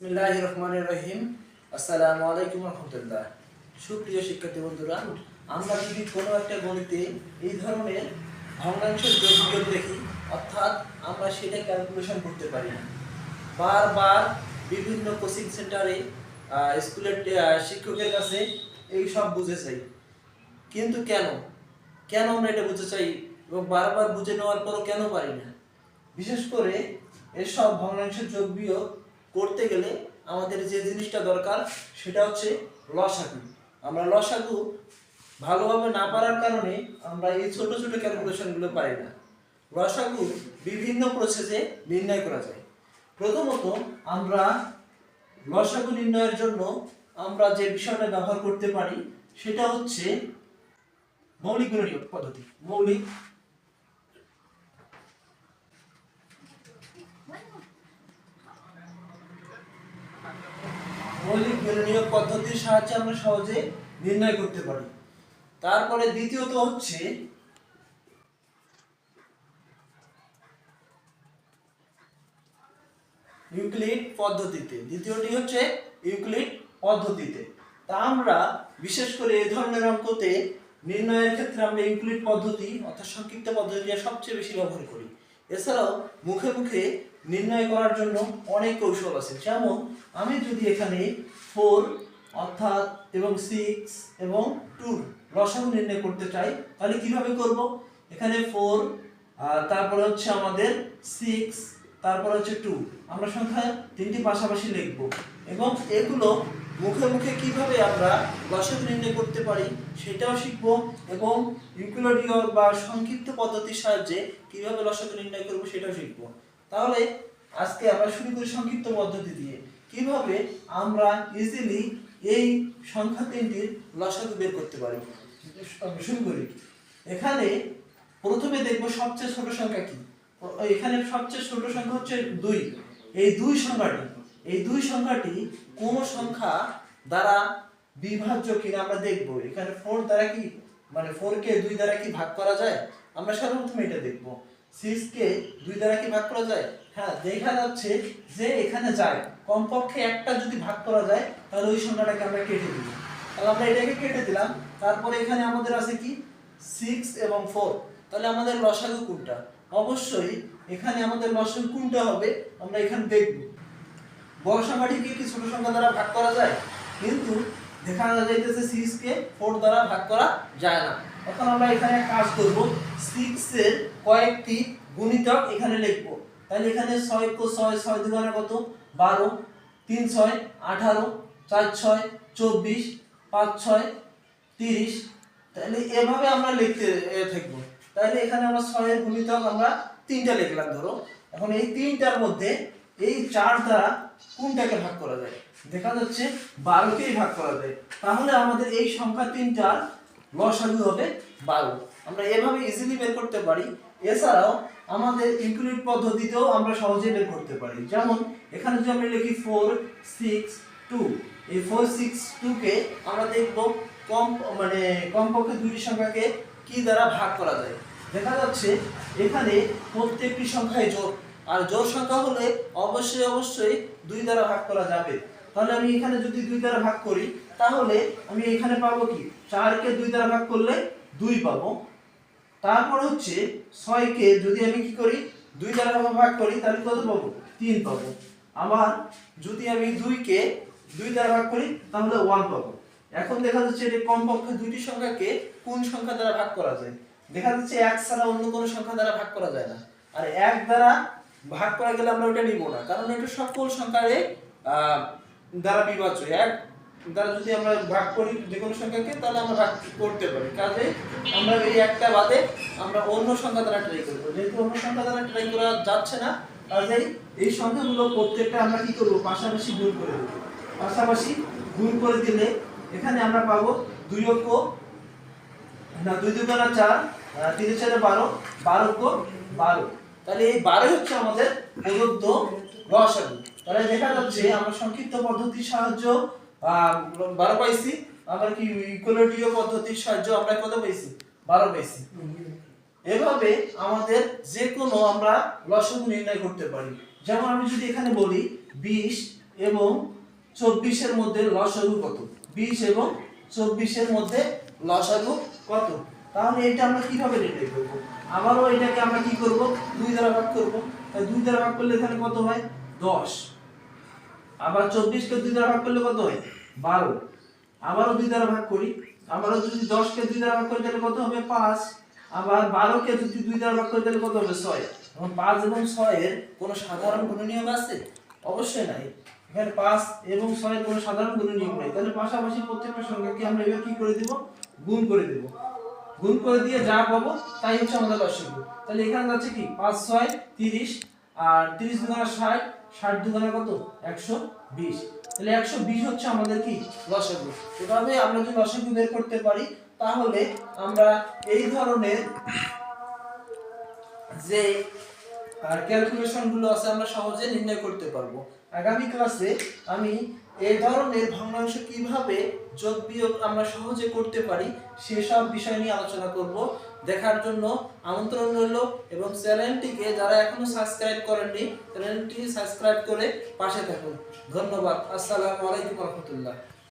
বিসমিল্লাহ রহমানির রহিম আসসালামু আলাইকুম রহমতুল্লাহ। সুপ্রিয় শিক্ষার্থী বন্ধুরা, আমরা যদি কোনো একটা গণিতে এই ধরনের ভগ্নাংশের যোগ দেখি, অর্থাৎ আমরা সেটা ক্যালকুলেশন করতে পারি না। বারবার বিভিন্ন কোচিং সেন্টারে স্কুলের শিক্ষকের কাছে এই সব বুঝে চাই। কিন্তু কেন? কেন আমরা এটা বুঝতে চাই এবং বারবার বুঝে নেওয়ার পরও কেন পারি না? বিশেষ করে এসব ভগ্নাংশের যোগ বিয়োগ করতে গেলে আমাদের যে জিনিসটা দরকার সেটা হচ্ছে লসাগু। আমরা লসাগু ভালোভাবে না পারার কারণে আমরা এই ছোট ছোট ক্যালকুলেশনগুলো পারি না। লসাগু বিভিন্ন প্রসেসে নির্ণয় করা যায়। প্রথমত আমরা লসাগু নির্ণয়ের জন্য আমরা যে বিষয়টা ব্যবহার করতে পারি সেটা হচ্ছে মৌলিক গণনীয় পদ্ধতি। মৌলিক মৌলিক গণনীয় পদ্ধতির সাহায্যে আমরা সহজে নির্ণয় করতে পারি। তারপরে দ্বিতীয়ত হচ্ছে ইউক্লিড পদ্ধতিতে। দ্বিতীয়টি হচ্ছে ইউক্লিড পদ্ধতিতে। তা আমরা বিশেষ করে এই ধরনের অঙ্কতে নির্ণয়ের ক্ষেত্রে আমরা ইউক্লিড পদ্ধতি অর্থাৎ সংক্ষিপ্ত পদ্ধতিটা সবচেয়ে বেশি ব্যবহার করি। এছাড়াও মুখে মুখে নির্ণয় করার জন্য অনেক কৌশল আছে। যেমন, আমি যদি এখানে ফোর অর্থাৎ এবং সিক্স এবং টু রসায়ন নির্ণয় করতে চাই, তাহলে কীভাবে করব? এখানে ফোর তারপরে হচ্ছে আমাদের সিক্স তারপর হচ্ছে টু আমরা সংখ্যা তিনটি পাশাপাশি লিখব। এবং এগুলো মুখে মুখে কীভাবে আমরা দশক নির্ণয় করতে পারি, সেটাও শিখব। এবং ইউক্লিডীয় বা সংক্ষিপ্ত পদ্ধতির সাহায্যে কীভাবে লসক নির্ণয় করব, সেটাও শিখব। তাহলে আজকে আমরা শুরু করি সংক্ষিপ্ত পদ্ধতি দিয়ে। কীভাবে আমরা ইজিলি এই সংখ্যা তিনটির লসক বের করতে পারি? শুরু করি। এখানে প্রথমে দেখব সবচেয়ে ছোট সংখ্যা কি? এখানে সবচেয়ে ছোট সংখ্যা হচ্ছে দুই। এই দুই সংখ্যাটি, এই দুই সংখ্যাটি কোন সংখ্যা দ্বারা বিভাজ্য কিনা আমরা দেখব। এখানে ফোর দ্বারা কি মানে ফোর কে দুই দ্বারা কি ভাগ করা যায়? আমরা সর্বপ্রথম এটা দেখব। সিক্স দুই দ্বারা কি ভাগ করা যায়? হ্যাঁ দেখা যাচ্ছে যে এখানে যায়। কমপক্ষে একটা যদি ভাগ করা যায়, তাহলে ওই সংখ্যাটাকে আমরা কেটে দিব তাহলে আমরা এটাকে কেটে দিলাম। তারপরে এখানে আমাদের আছে কি? সিক্স এবং ফোর। তাহলে আমাদের লসাগু কোনটা? অবশ্যই এখানে আমাদের লসাগু কোনটা হবে? আমরা এখানে দেখব। বড় সংখ্যাটিকে কি ছোট সংখ্যা দ্বারা ভাগ করা যায়? কিন্তু দেখা যাইতেছে সিক্স কে ফোর দ্বারা ভাগ করা যায় না। এখন আমরা এখানে কাজ করব। সিক্স এর কয়েকটি গুণিতক এখানে লিখব। তাহলে এখানে ছয় কো ছয় ছয় দুগুণে কত? বারো, তিন ছয়, আঠারো, চার ছয়, চব্বিশ, পাঁচ ছয়, তিরিশ। তাহলে এভাবে আমরা লিখতে থাকব। তাহলে এখানে আমরা ছয়ের গুণিতক আমরা তিনটা লিখলাম, ধরো। এখন এই তিনটার মধ্যে এই চার দ্বারা কোনটাকে ভাগ করা যায়? দেখা যাচ্ছে বারোকেই ভাগ করা যায়। তাহলে আমাদের এই সংখ্যা তিনটার লসাগু হবে বারো। আমরা এভাবে ইজিলি বের করতে পারি। এছাড়াও আমাদের ইনক্লুড পদ্ধতিতেও আমরা সহজে বের করতে পারি। যেমন, এখানে যদি আমরা লিখি ফোর সিক্স টু এই ফোর সিক্স টুকে আমরা দেখব কম মানে কমপক্ষে দুইটি সংখ্যাকে কি দ্বারা ভাগ করা যায়। দেখা যাচ্ছে, এখানে প্রত্যেকটি সংখ্যায় জোর আর জোর সংখ্যা হলে অবশ্যই অবশ্যই দুই দ্বারা ভাগ করা যাবে। তাহলে আমি এখানে যদি দুই দ্বারা ভাগ করি, তাহলে আমি এখানে পাবো কি? চারকে দুই দ্বারা ভাগ করলে দুই পাবো। তারপর হচ্ছে ছয়কে যদি আমি কি করি, দুই দ্বারা ভাগ করি, তাহলে কত পাবো? তিন পাবো। আবার যদি আমি দুইকে দুই দ্বারা ভাগ করি, তাহলে ওয়ান পাবো। এখন দেখা যাচ্ছে যে কমপক্ষে দুইটি সংখ্যাকে কোন সংখ্যা দ্বারা ভাগ করা যায়? দেখা যাচ্ছে এক ছাড়া অন্য কোনো সংখ্যা দ্বারা ভাগ করা যায় না। আর এক দ্বারা ভাগ করা গেলে আমরা ওটা নিব না। কারণ এটা সকল সংখ্যারে দ্বারা বিভাজ্য। এক দ্বারা যদি আমরা ভাগ করি যে কোনো সংখ্যাকে, তাহলে আমরা ভাগ করতে পারি। কাজে আমরা এই একটা বাদে আমরা অন্য সংখ্যা দ্বারা ট্রাই করব। যেহেতু অন্য সংখ্যা দ্বারা ট্রাই করা যাচ্ছে না, কাজেই এই সংখ্যাগুলো প্রত্যেকটা আমরা কি করব? পাশাপাশি গুণ করে দেবো। পাশাপাশি গুণ করে দিলে এখানে আমরা পাবো দুই অঙ্ক না, দুই দুগুণা চার তিনে চারে বারো বারো কো বারো। তাহলে এই বারো হচ্ছে আমাদের প্রদত্ত লসাগু তাহলে দেখা যাচ্ছে আমরা সংক্ষিপ্ত পদ্ধতির সাহায্য বারো পাইছি। আবার কি ইকুয়ালিটিও পদ্ধতির সাহায্য আমরা কত পাইছি? বারো পাইছি। এভাবে আমাদের যে কোনো আমরা লসাগু নির্ণয় করতে পারি। যেমন আমি যদি এখানে বলি, বিশ এবং চব্বিশের মধ্যে লসাগু কত? বিশ এবং চব্বিশের মধ্যে লসাগু কত? তাহলে এটা আমরা কীভাবে নির্ণয় করব? আবারও এটাকে আমরা কি করব? দুই দ্বারা ভাগ করব। দুই দ্বারা ভাগ করলে এখানে কত হয়? দশ। আবার চব্বিশকে দুই দ্বারা ভাগ করলে কত হয়? বারো। আবারও দুই দ্বারা ভাগ করি। আবারও যদি দশকে দুই দ্বারা ভাগ করি তাহলে কত হবে? পাঁচ। আবার বারোকে যদি দুই দ্বারা ভাগ করি তাহলে কত হবে? ছয়। এখন পাঁচ এবং ছয়ের কোনো সাধারণ গুণনীয়ক আছে? অবশ্যই নাই। এখানে পাঁচ এবং ছয়ের কোনো সাধারণ গুণনীয়ক নেই। তাহলে পাশাপাশি প্রত্যেকটা সংখ্যাকে আমরা এবার কি করে দিব? গুণ করে দেব। গুণ করে দিয়ে যা পাবো তাই হচ্ছে আমাদের লসাগু তাহলে এখানে যাচ্ছে কি? পাঁচ, ছয়, তিরিশ আর তিরিশ দুগুণা ষাট ষাট দুগুণা কত? একশো বিশ। তাহলে একশো বিশ হচ্ছে আমাদের কি? লসাগু। এভাবে আমরা যদি লসাগু বের করতে পারি, তাহলে আমরা এই ধরনের যে ক্যালকুলেশনগুলো আছে, আমরা সহজে নির্ণয় করতে পারব। আগামী ক্লাসে আমি এই ধরনের ভগ্নাংশ কীভাবে যোগ বিয়োগ আমরা সহজে করতে পারি, সেসব বিষয় নিয়ে আলোচনা করব। দেখার জন্য আমন্ত্রণ রইল এবং চ্যানেলটিকে যারা এখনও সাবস্ক্রাইব করেননি, চ্যানেলটি সাবস্ক্রাইব করে পাশে থাকুন। ধন্যবাদ। আসসালামু আলাইকুম রহমতুল্লাহ।